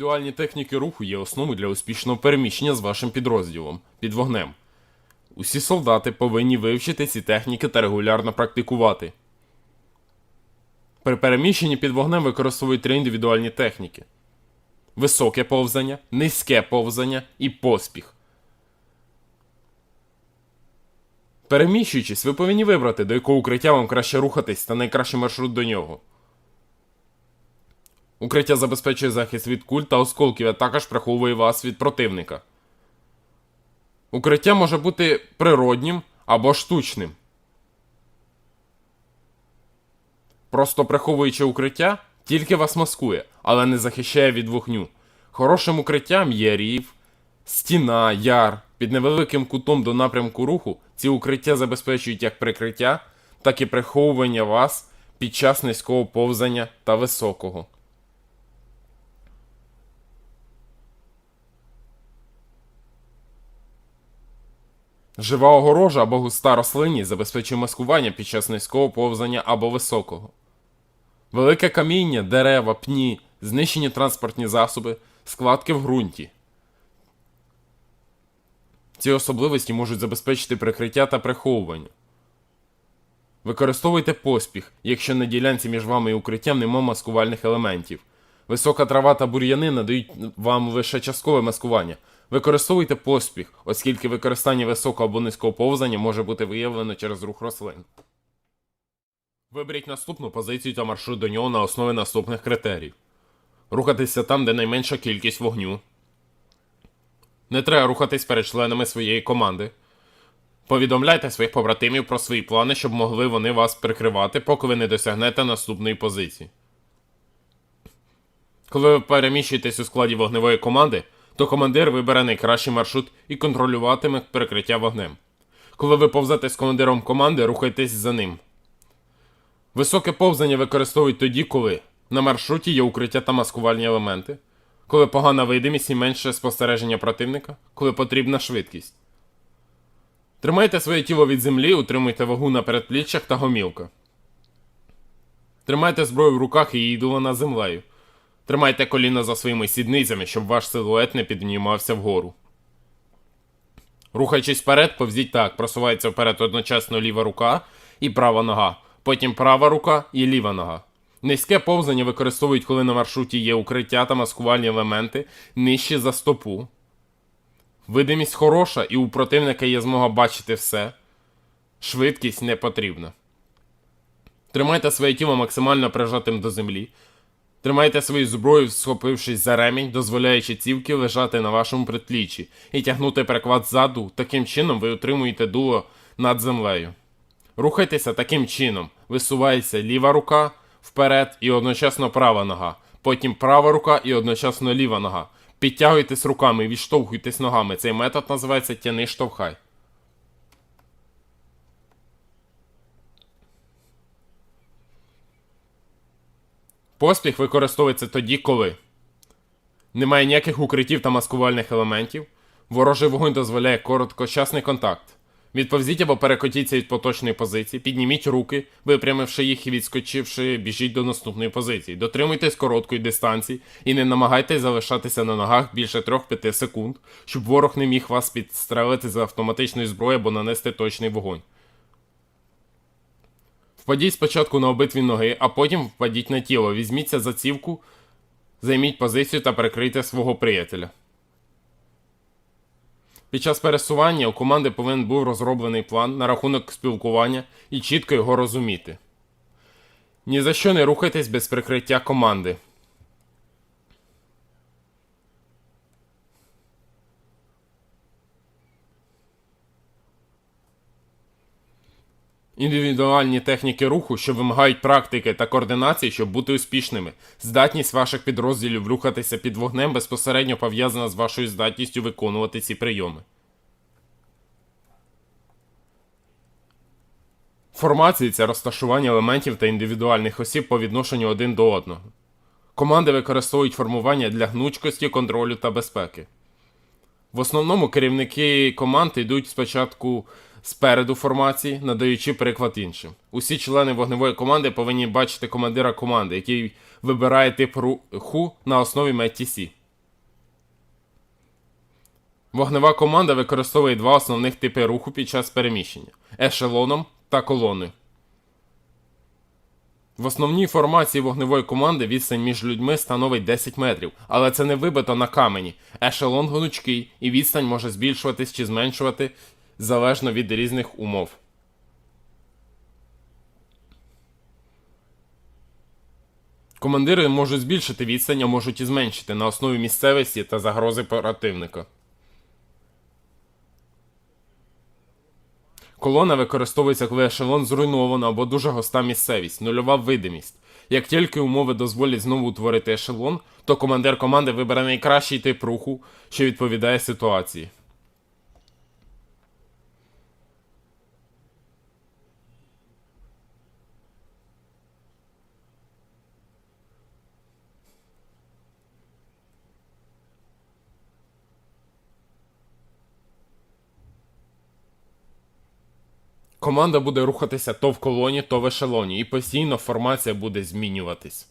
Індивідуальні техніки руху є основою для успішного переміщення з вашим підрозділом під вогнем. Усі солдати повинні вивчити ці техніки та регулярно практикувати. При переміщенні під вогнем використовують три індивідуальні техніки: високе повзання, низьке повзання і поспіх. Переміщуючись, ви повинні вибрати, до якого укриття вам краще рухатись та найкращий маршрут до нього. Укриття забезпечує захист від куль та осколків, а також приховує вас від противника. Укриття може бути природнім або штучним. Просто приховуючи укриття, тільки вас маскує, але не захищає від вогню. Хорошим укриттям є рів, стіна, яр. Під невеликим кутом до напрямку руху ці укриття забезпечують як прикриття, так і приховування вас під час низького повзання та високого. Жива огорожа або густа рослинність забезпечує маскування під час низького повзання або високого. Велике каміння, дерева, пні, знищені транспортні засоби, складки в ґрунті. Ці особливості можуть забезпечити прикриття та приховування. Використовуйте поспіх, якщо на ділянці між вами і укриттям нема маскувальних елементів. Висока трава та бур'яни надають вам лише часткове маскування. Використовуйте поспіх, оскільки використання високого або низького повзання може бути виявлено через рух рослин. Виберіть наступну позицію та маршрут до нього на основі наступних критерій. Рухатися там, де найменша кількість вогню. Не треба рухатись перед членами своєї команди. Повідомляйте своїх побратимів про свої плани, щоб могли вони вас прикривати, поки ви не досягнете наступної позиції. Коли ви переміщуєтесь у складі вогневої команди, то командир вибере найкращий маршрут і контролюватиме перекриття вогнем. Коли ви повзете з командиром команди, рухайтесь за ним. Високе повзання використовують тоді, коли на маршруті є укриття та маскувальні елементи, коли погана видимість і менше спостереження противника, коли потрібна швидкість. Тримайте своє тіло від землі, утримуйте вагу на передпліччях та гомілка. Тримайте зброю в руках і її долина землею. Тримайте коліна за своїми сідницями, щоб ваш силует не піднімався вгору. Рухаючись вперед, повзіть так. Просувається вперед одночасно ліва рука і права нога. Потім права рука і ліва нога. Низьке повзання використовують, коли на маршруті є укриття та маскувальні елементи нижче за стопу. Видимість хороша, і у противника є змога бачити все. Швидкість не потрібна. Тримайте своє тіло максимально прижатим до землі. Тримайте свою зброю, схопившись за ремінь, дозволяючи цівки лежати на вашому предпліччі, і тягнути переквад ззаду. Таким чином ви утримуєте дуло над землею. Рухайтеся таким чином. Висувається ліва рука вперед і одночасно права нога. Потім права рука і одночасно ліва нога. Підтягуйтесь руками відштовхуйтесь ногами. Цей метод називається тяни штовхай. Поспіх використовується тоді, коли немає ніяких укриттів та маскувальних елементів. Ворожий вогонь дозволяє короткочасний контакт. Відповзіть або перекотіться від поточної позиції, підніміть руки, випрямивши їх і відскочивши, біжіть до наступної позиції. Дотримуйтесь короткої дистанції і не намагайтесь залишатися на ногах більше 3-5 секунд, щоб ворог не міг вас підстрелити з автоматичної зброї або нанести точний вогонь. Впадіть спочатку на обидві ноги, а потім впадіть на тіло. Візьміться за цівку, займіть позицію та перекрийте свого приятеля. Під час пересування у команди повинен був розроблений план на рахунок спілкування і чітко його розуміти. Ні за що не рухайтесь без прикриття команди. Індивідуальні техніки руху, що вимагають практики та координації, щоб бути успішними. Здатність ваших підрозділів рухатися під вогнем безпосередньо пов'язана з вашою здатністю виконувати ці прийоми. Формації це розташування елементів та індивідуальних осіб по відношенню один до одного. Команди використовують формування для гнучкості, контролю та безпеки. В основному керівники команд йдуть спочатку спереду формації, надаючи приклад іншим. Усі члени вогневої команди повинні бачити командира команди, який вибирає тип руху на основі METTC. Вогнева команда використовує два основних типи руху під час переміщення ешелоном та колоною. В основній формації вогневої команди відстань між людьми становить 10 метрів, але це не вибито на камені. Ешелон гнучкий, і відстань може збільшуватись чи зменшувати залежно від різних умов. Командири можуть збільшити відстань, а можуть і зменшити на основі місцевості та загрози противника. Колона використовується, коли ешелон зруйновано або дуже густа місцевість, нульова видимість. Як тільки умови дозволять знову утворити ешелон, то командир команди вибере найкращий тип руху, що відповідає ситуації. Команда буде рухатися то в колоні, то в ешелоні, і постійно формація буде змінюватись.